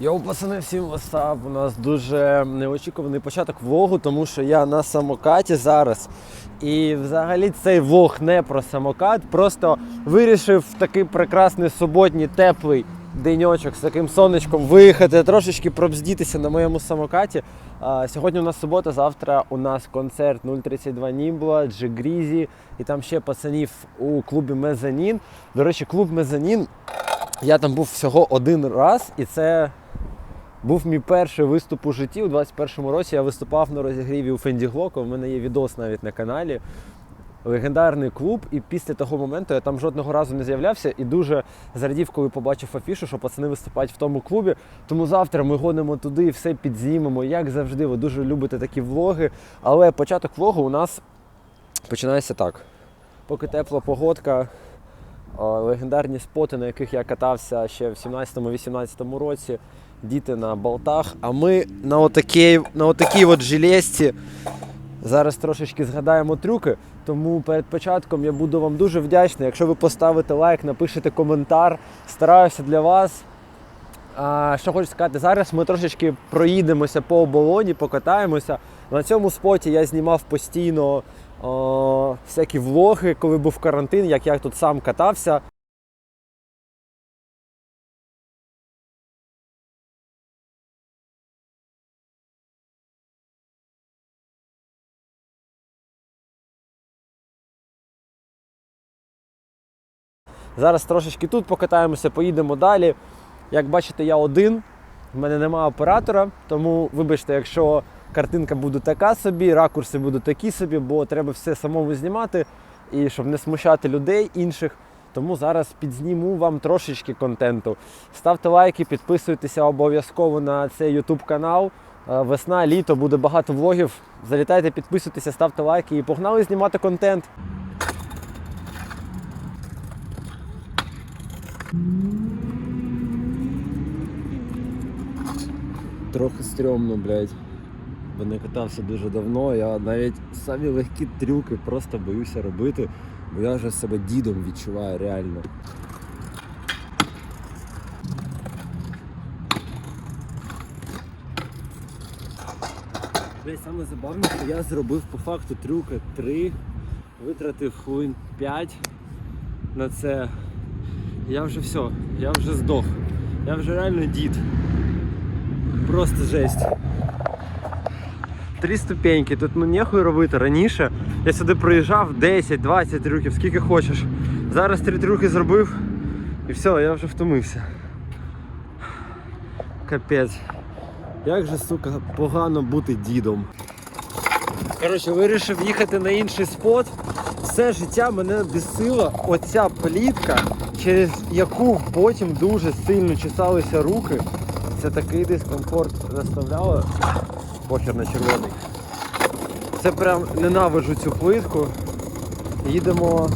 Йоу, пацани, всім васап. У нас дуже неочікуваний початок влогу, тому що я на самокаті зараз. І взагалі цей влог не про самокат. Просто вирішив в такий прекрасний суботній теплий деньочок з таким сонечком виїхати, трошечки пробздітися на моєму самокаті. А, сьогодні у нас субота, завтра у нас концерт 032 Німбла, Джигрізі і там ще пацанів у клубі Мезанін. До речі, клуб Мезанін. Я там був всього один раз, і це був мій перший виступ у житті. У 21-му році я виступав на розігріві у Фенді Глока. У мене є відос навіть на каналі. Легендарний клуб, і після того моменту я там жодного разу не з'являвся і дуже зрадів, коли побачив афішу, що пацани виступають в тому клубі. Тому завтра ми гонимо туди і все підзнімемо. Як завжди, ви дуже любите такі влоги. Але початок влогу у нас починається так. Поки тепла погодка, легендарні споти, на яких я катався ще в 17-18 році, діти на болтах. А ми на отакій, на отакій от железці зараз трошечки згадаємо трюки. Тому перед початком я буду вам дуже вдячний, якщо ви поставите лайк, напишете коментар. Стараюся для вас. А, що хочу сказати, зараз ми трошечки проїдемося по оболоні, покатаємося. На цьому споті я знімав постійно о, всякі влоги, коли був карантин, як я тут сам катався. Зараз трошечки тут покатаємося, поїдемо далі. Як бачите, я один, в мене немає оператора, тому вибачте, якщо картинка буде така собі, ракурси будуть такі собі, бо треба все самому знімати і щоб не смущати людей інших. Тому зараз підзніму вам трошечки контенту. Ставте лайки, підписуйтеся обов'язково на цей YouTube канал. Е, Весна, літо, буде багато влогів. Залітайте, підписуйтеся, ставте лайки і погнали знімати контент. Трохи стрьомно, блядь. Бо не катався дуже давно. Я навіть самі легкі трюки просто боюся робити, бо я вже себе дідом відчуваю реально. Блядь, саме забавне, що я зробив по факту трюки 3, витратив хвилин 5 на це. Я вже все, я вже здох. Я вже реально дід. Просто жесть. Три ступеньки, тут ну нехуй робити. Раніше я сюди приїжджав 10-20 трюків, скільки хочеш. Зараз три трюки зробив і все, я вже втомився. Капець. Як же, сука, погано бути дідом. Коротше, вирішив їхати на інший спот. Все життя мене бісила оця плітка, через яку потім дуже сильно чесалися руки. Це такий дискомфорт заставляло. Похер на червоний. Це прям ненавиджу цю плитку. Їдемо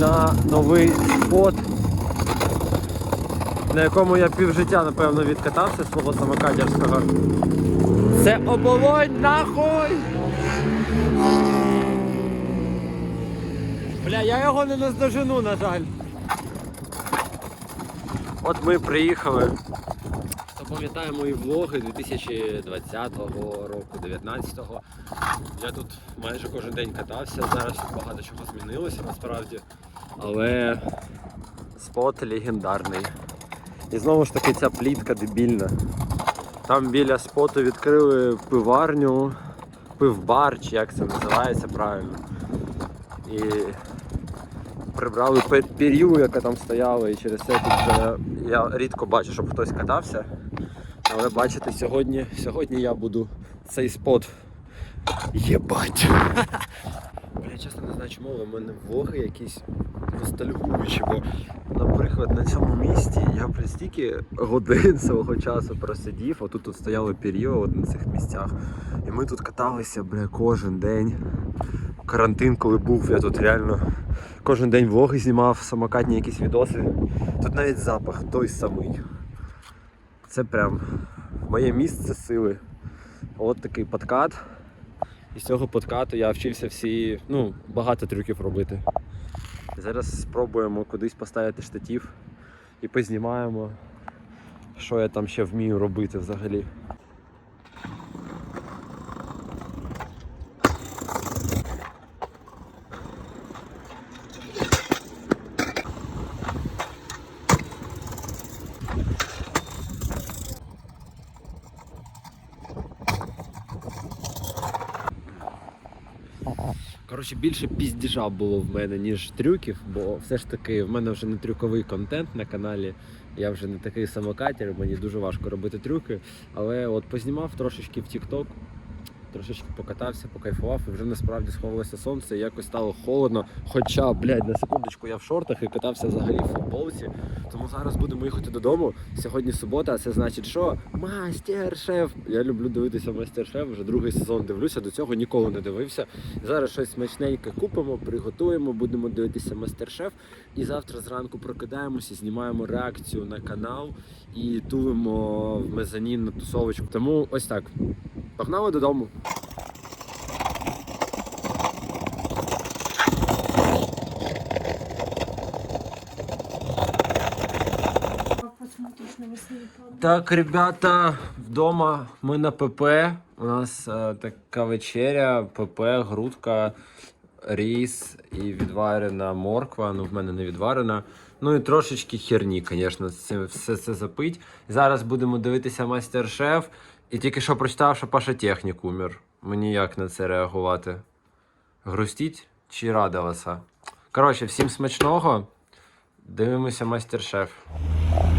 на новий спот, на якому я півжиття, напевно, відкатався свого самокатерського. Це оболонь нахуй! Бля, я його не наздожену, на жаль. От ми приїхали. Хто пам'ятає мої влоги 2020 року, 19-го. Я тут майже кожен день катався, зараз багато чого змінилося насправді. Але спот легендарний. І знову ж таки ця плітка дебільна. Там біля споту відкрили пиварню, пивбар, чи як це називається правильно. І прибрали пір'ю, яка там стояла, і через це тут я рідко бачу, щоб хтось катався. Але бачите, сьогодні, сьогодні я буду цей спот єбать. Бля, чесно не знаю, чому, але в мене влоги якісь ностальгуючі, бо, наприклад, на цьому місці я при стільки годин свого часу просидів, а тут стояли період на цих місцях. І ми тут каталися, бля, кожен день. Карантин, коли був, я тут реально кожен день влоги знімав, самокатні якісь відоси. Тут навіть запах той самий. Це прям моє місце сили. От такий подкат. І з цього подкату я вчився всі, ну, багато трюків робити. Зараз спробуємо кудись поставити штатив і познімаємо що я там ще вмію робити взагалі. Коротше, більше піздіжа було в мене, ніж трюків, бо все ж таки в мене вже не трюковий контент на каналі. Я вже не такий самокатір, мені дуже важко робити трюки. Але от познімав трошечки в TikTok, трошечки покатався, покайфував, і вже насправді сховалося сонце, і якось стало холодно. Хоча, блядь, на секундочку я в шортах і катався взагалі в футболці. Тому зараз будемо їхати додому. Сьогодні субота, а це значить, що мастер-шеф. Я люблю дивитися мастер-шеф, вже другий сезон дивлюся, до цього ніколи не дивився. Зараз щось смачненьке купимо, приготуємо, будемо дивитися мастер-шеф. І завтра зранку прокидаємося, знімаємо реакцію на канал і тулимо в мезонін на тусовочку. Тому ось так. Погнали додому. Так, ребята, вдома ми на ПП. У нас е, така вечеря, ПП, грудка, ріс і відварена морква. Ну, в мене не відварена. Ну і трошечки херні, звісно, все це запить. Зараз будемо дивитися майстер-шеф. І тільки що прочитав, що Паша Технік умер. Мені як на це реагувати? Грустіть чи радуватися? Коротше, всім смачного. Дивимося майстер-шеф.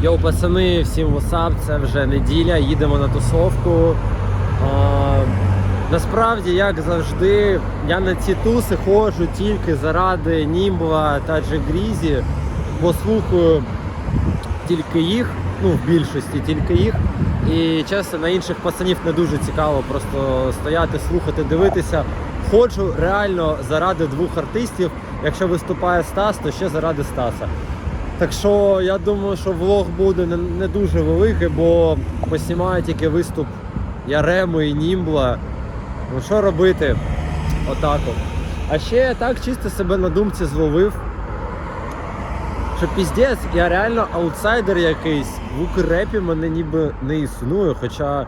Йоу, пацани, всім васап, це вже неділя, їдемо на тусовку. А, насправді, як завжди, я на ці туси ходжу тільки заради Німбла та Джегрізі, бо слухаю тільки їх, ну в більшості тільки їх. І чесно, на інших пацанів не дуже цікаво просто стояти, слухати, дивитися. Ходжу реально заради двох артистів. Якщо виступає Стас, то ще заради Стаса. Так що я думаю, що влог буде не, дуже великий, бо поснімаю тільки виступ Яреми і Німбла. Ну що робити? Отак от. А ще я так чисто себе на думці зловив. Що піздець, я реально аутсайдер якийсь. В укрепі мене ніби не існує. Хоча,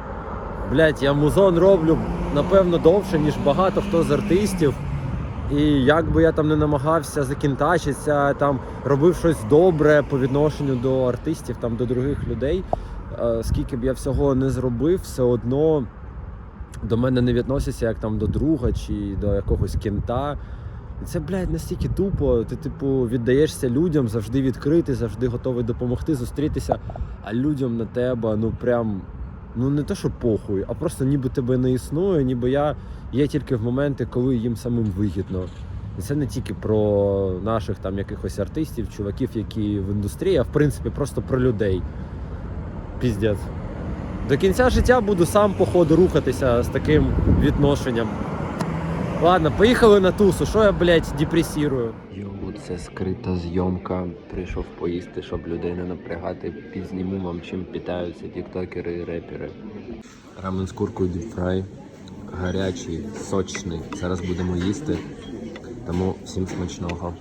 блядь, я музон роблю напевно довше, ніж багато хто з артистів. І як би я там не намагався закінтачитися, там робив щось добре по відношенню до артистів, там до других людей, е, скільки б я всього не зробив, все одно до мене не відносяться як там до друга чи до якогось кінта. І це, блядь, настільки тупо. Ти, типу, віддаєшся людям, завжди відкритий, завжди готовий допомогти, зустрітися, а людям на тебе, ну прям. Ну не те, що похуй, а просто ніби тебе не існує, ніби я є тільки в моменти, коли їм самим вигідно. І це не тільки про наших там якихось артистів, чуваків, які в індустрії, а в принципі просто про людей. Піздець. До кінця життя буду сам по ходу рухатися з таким відношенням. Ладно, поїхали на тусу. Що я, блядь, депресірую? Йоу, це скрита зйомка. Прийшов поїсти, щоб людей не напрягати. Підзніму вам, чим питаються тіктокери і репери. Рамен з куркою діпфрай. Гарячий, сочний. Зараз будемо їсти. Тому всім смачного.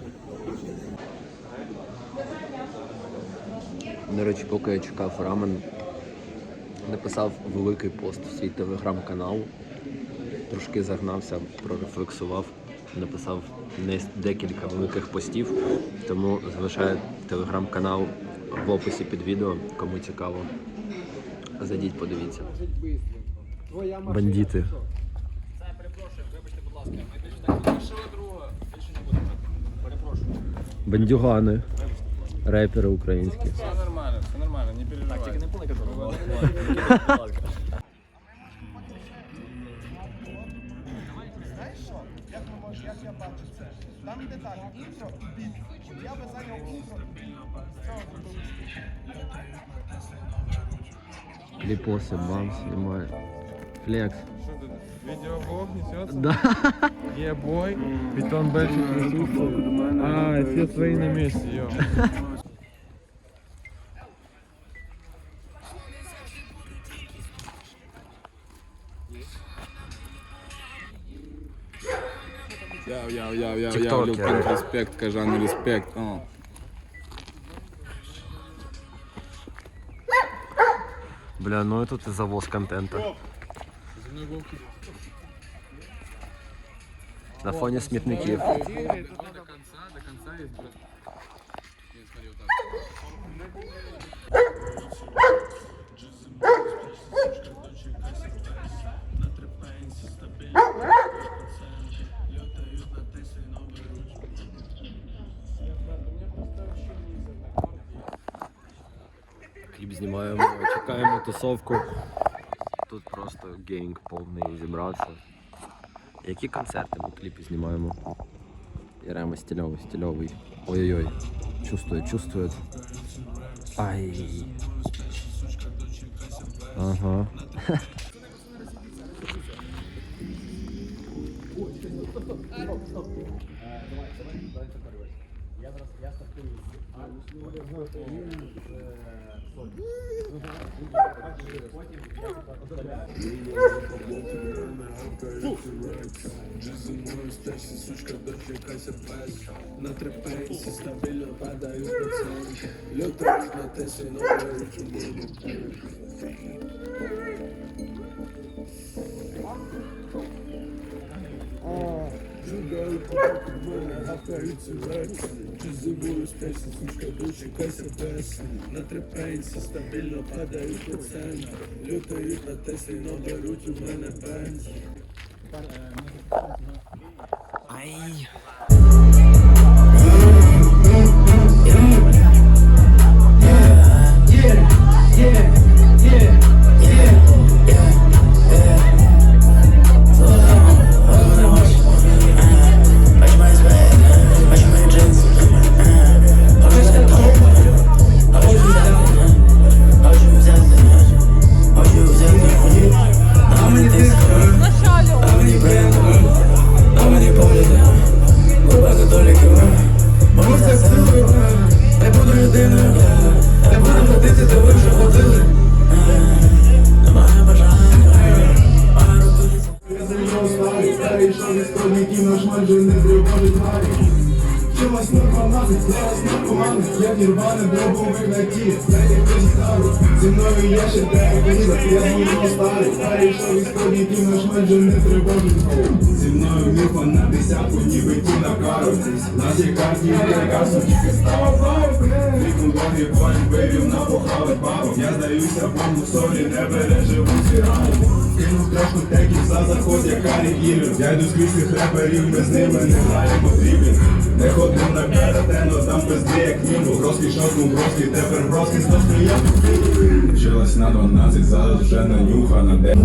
До речі, поки я чекав рамен, написав великий пост в свій телеграм-канал. Трошки загнався, прорефлексував, написав декілька великих постів. Тому залишаю телеграм-канал в описі під відео, кому цікаво. Зайдіть, подивіться. Бандити. Бандюгани. Репери українські. Все нормально, все нормально, не переживай. Так, тільки не пули, Ліпоси, бам, знімає. Флекс. Что тут? Видеоблог несется? Да. Е-бой, Питон Бельчик присутствует. А, все свои на месте, ё. Яу, яу, яу, яу, яу, Тіктокер. Люпин, респект, кажан, респект. О. Бля, ну і тут і завоз контенту. На фоні смітників. До конца, до конца есть брат. Не, смотри, вот так. тусовку. Тут просто гейнг повний зібрався. Які концерти ми кліпи знімаємо? Ярема стильовий, стильовий. Ой-ой-ой. Чувствует, чувствует. Ай. Ага. Dizem meus testes, suas cabeças caem sem peso Na trepência, estabilizada e os pensões Lhe traz na testa não é o último Oh. На трепенсі стабільно падають проценти Лютають на тесі, но беруть у мене пенсі Ай. Наркомани, як нірвани, дробовик на ті, це якийсь старий Зі мною є ще те, місяць, я знову старий, старий, що відстойники наш майже не тривожить. Зі мною міфа на десятку, ніби ті на кару Наші карті, яка тільки став. Віком довгі воїн вивів на похавать бабу. Я здаюся бомбу, сорі, не переживу ці рани Кинув трошку теків за заход, як Карі Іллер Я йду скрізь цих реперів, ми з ними не знаю потрібен Не ходи на каратено, там пизди як німбу Броски, шоку, броски, тепер броски, зносну я Вчилась на 12, зараз вже нанюха на 10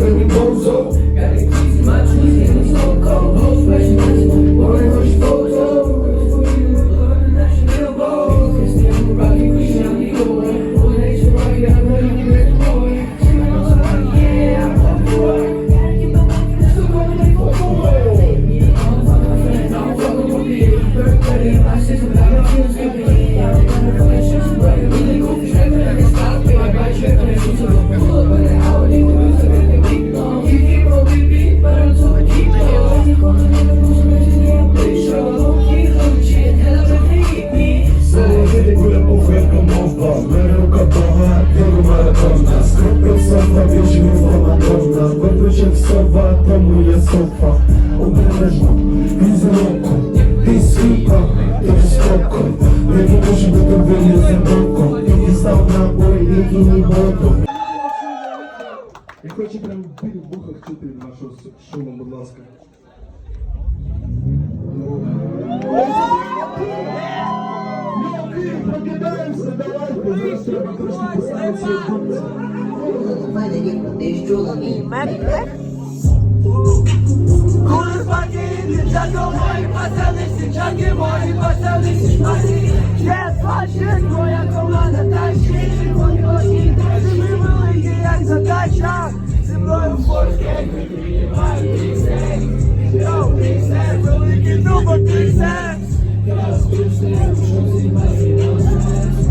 Seven які ні боком Я хочу прям бити в вухах чути вашого шуму, будь ласка. Прокидаємося, давайте, треба трошки поставити свої думці. мене ніхто не щула мій Коли спокійні, для мої пацани, всі мої пацани, всі. Є свачі, твоя команда тащить, Зі мною форське, ми приймаємо. Йоу, великий дубо пісень.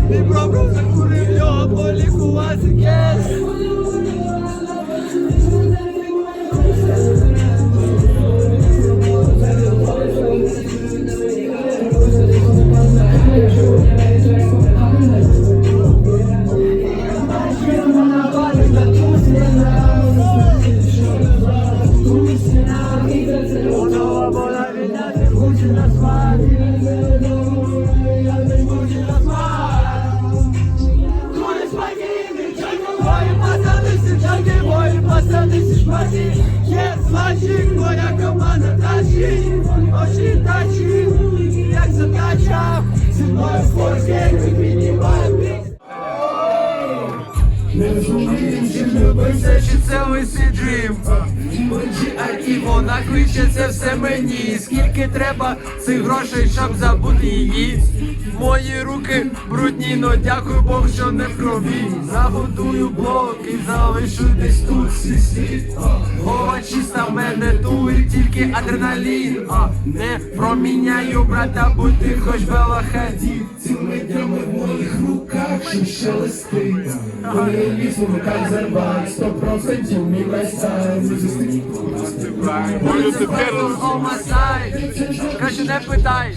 Ти пробував закурив полікувати і вона кличе це все мені. Скільки треба цих грошей, щоб забути її? Мої руки брудні, но дякую Бог, що не в крові. Загодую блок і залишу десь тут сісі. Голова чиста в мене дує тільки адреналін. А не проміняю брата, бути хоч велоході. Цілими днями в моїх руках шелестить Вони лісу руках зарвать Сто процентів мій лайфстайл My side Краще не питай.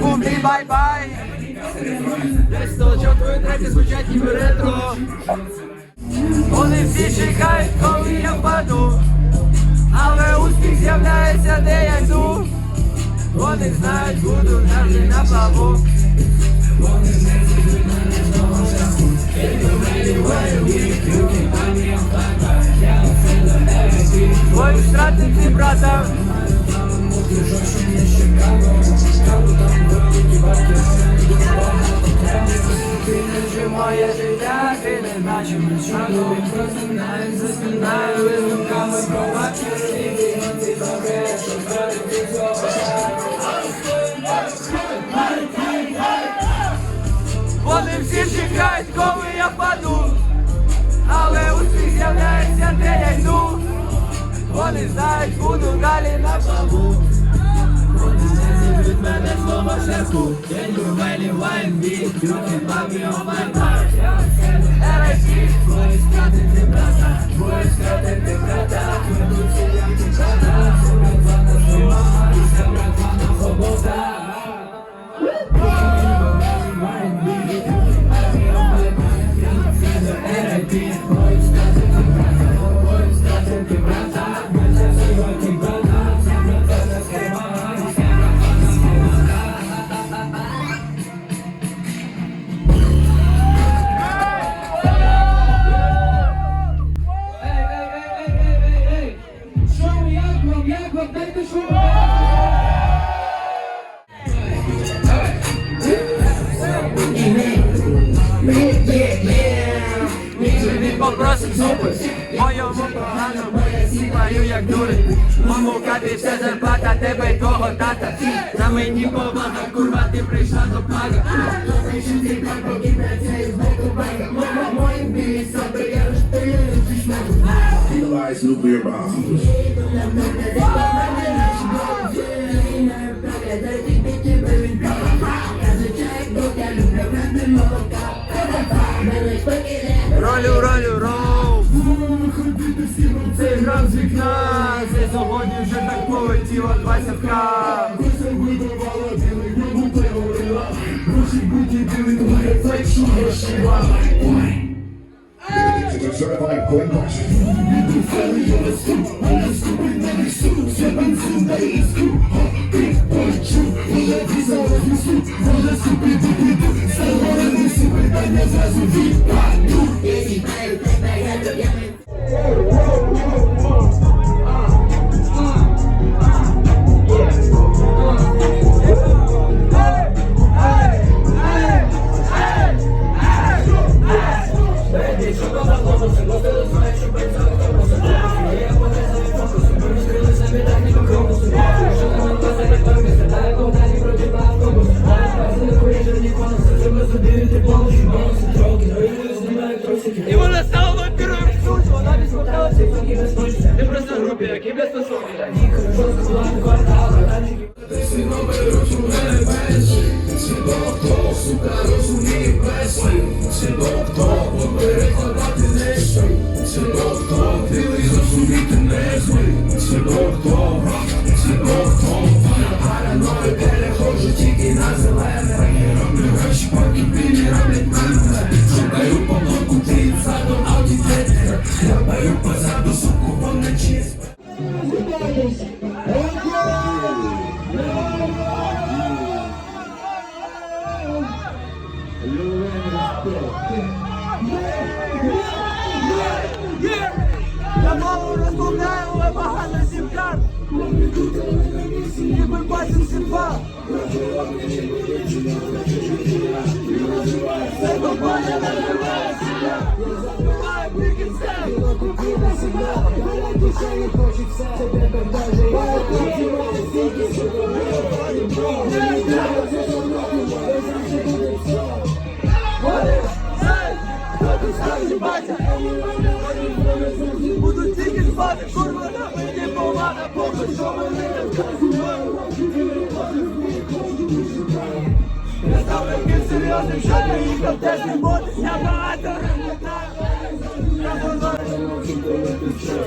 Бумбі бай-бай. Десь толчок твої треки звучать ніби ретро. Вони всі чекають, коли я впаду. Але успіх з'являється, де я йду. Вони знають, буду завжди на плаву Твою втратити брата. Ти Моє життя, ти не бачив нічого Просинаю, засинаю, з думками про Вони всі чекають, коли я паду Але успіх з'являється, де я йду Вони знають, буду далі на плаву Вони не зіб'ють мене слово шляху. Я люблю мелі вайн біт You can buy me on my стратити брата. Твої стратити брата. Ведуться як дівчата Це братва на зуби Моєму поганому Сіпаю як дурень. Мому капі вся зарплата Тебе й твого тата. На мені повага Курва ти прийшла до пага Utilize nuclear bombs Ролю, ролю, роу Це грав з вікна. Це сьогодні вже так полетіло 20к Вибивала білий небо перегорила Гроші буті білий твій рефлекс, що грошива Certified oh whoa, whoa. Просто групі, які без стосунки. Шукаю помилку, ти задом аудітет Буду тільки спати, курва, на мені повага, поки що мене не вказує. Я став таким серйозним, що я їхав теж не можу, я багато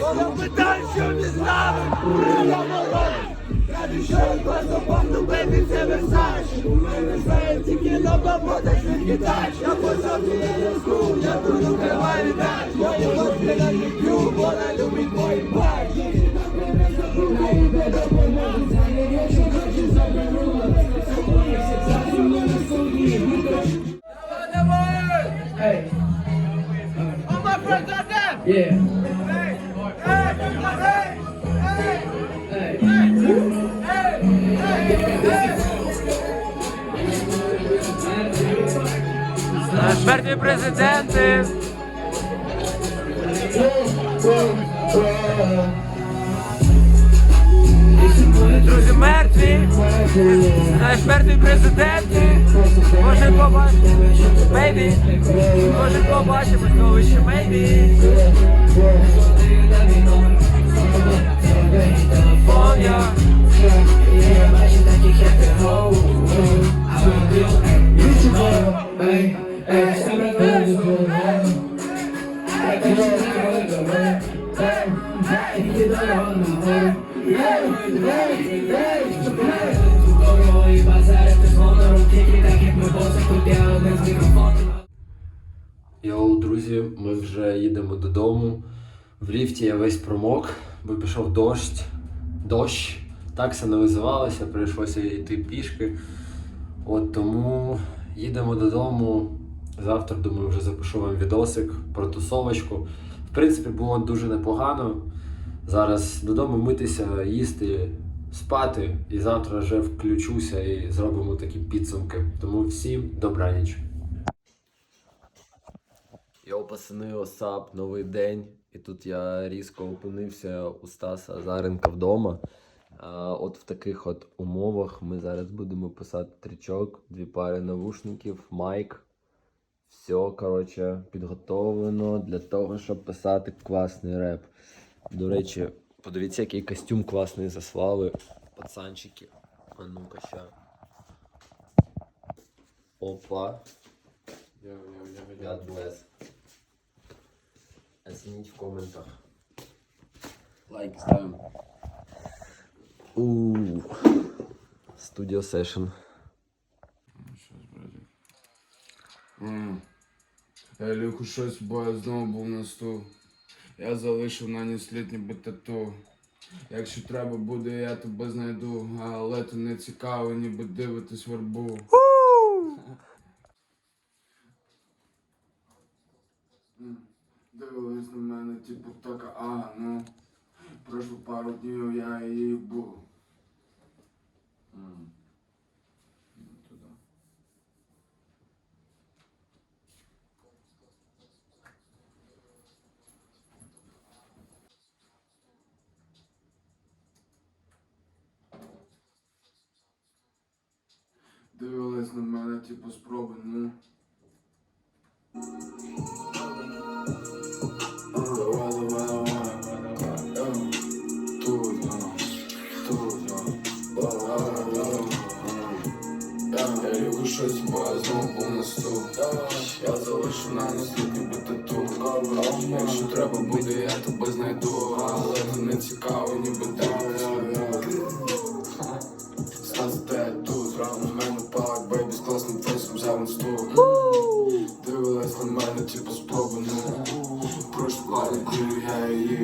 Вона питає, що ти з нами, я молодий. Кажу, що я просто помню, бебі, це версаж У мене знає тільки на бабота, свідки тач Я по собі не зв'язку, я тут укриваю вітач Мої водки на люблю, вона любить мої бачі Смертні президенти. Друзі мертві. Наш мертві президенти. Може побачити. Мейбі. Може побачимо знову ще мейбі. Телефон я. Йоу, весь промок, бо пішов дощ. Дощ. Так це не визивалося, прийшлося йти пішки. От тому їдемо додому. Завтра, думаю, вже запишу вам відосик про тусовочку. В принципі, було дуже непогано. Зараз додому митися, їсти, спати. І завтра вже включуся і зробимо такі підсумки. Тому всім добраніч. Йоу, пацани, осап, новий день. І тут я різко опинився у Стаса Азаренка вдома. А, от в таких от умовах ми зараз будемо писати трічок, дві пари навушників, майк. Все, коротше, підготовлено для того, щоб писати класний реп. До речі, подивіться, який костюм класний заслали. Пацанчики. А ну-ка ща. Опа. God bless. Оцініть в коментах. Лайк ставимо. Ууу. Session. Я люху щось, бо я знову був на стул. Я залишив на ні слід ніби тату. Якщо треба буде, я тебе знайду, але то не цікаво, ніби дивитись вербу. М, Дивились на мене, типу така, а, ну. Пройшло пару днів, я її був. М. Ну, туди. На мене, типу, спроби, ну. Щось, я знову стул. Я залишу на наслідки би тату. Якщо треба буде, я тебе знайду. Але це не цікаво, ніби дивитись. Стас де тут, рано в мене палак, бейбі з класним фейсом взяв інсту Дивилась на мене, типу спроби, ну Пройшло пару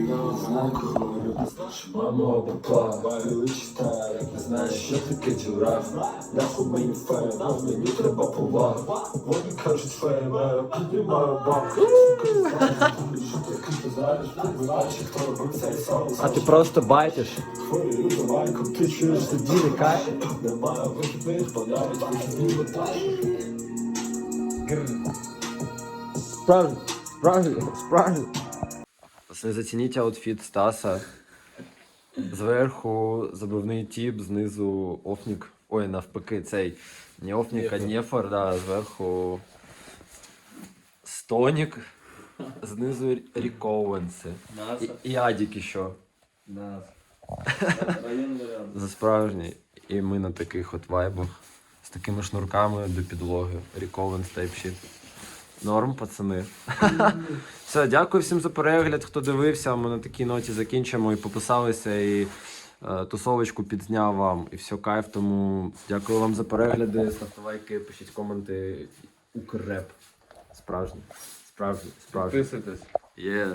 я алкоголю Наша мама папа не знаєш, що таке діра Нахуй мені фейм, а мені треба повага Вони кажуть фейм, а я піднімаю бабки Що ти знаєш, побиваєш, хто робив цей соус А ти просто байтиш. Хворію за лайком, ти чуєш тоді не кайф Немає вихідних, бо навіть вихідні летаєш Справді, справді, справді. Пацани, зацініть аутфіт Стаса. Зверху забивний тіп, знизу офнік. Ой, навпаки, цей не офнік, а нефор, да, зверху стонік, знизу ріковенси. І, і адік ще. За справжній. І ми на таких от вайбах. З такими шнурками до підлоги. Ріковенс тайпшіт. Норм, пацани. Все, дякую всім за перегляд, хто дивився. Ми на такій ноті закінчимо і пописалися, і е, тусовочку підзняв вам, і все, кайф. Тому дякую вам за перегляди. Ставте лайки, пишіть коменти. Укреп. Справжній. Справжній, справжній. Підписуйтесь. Є.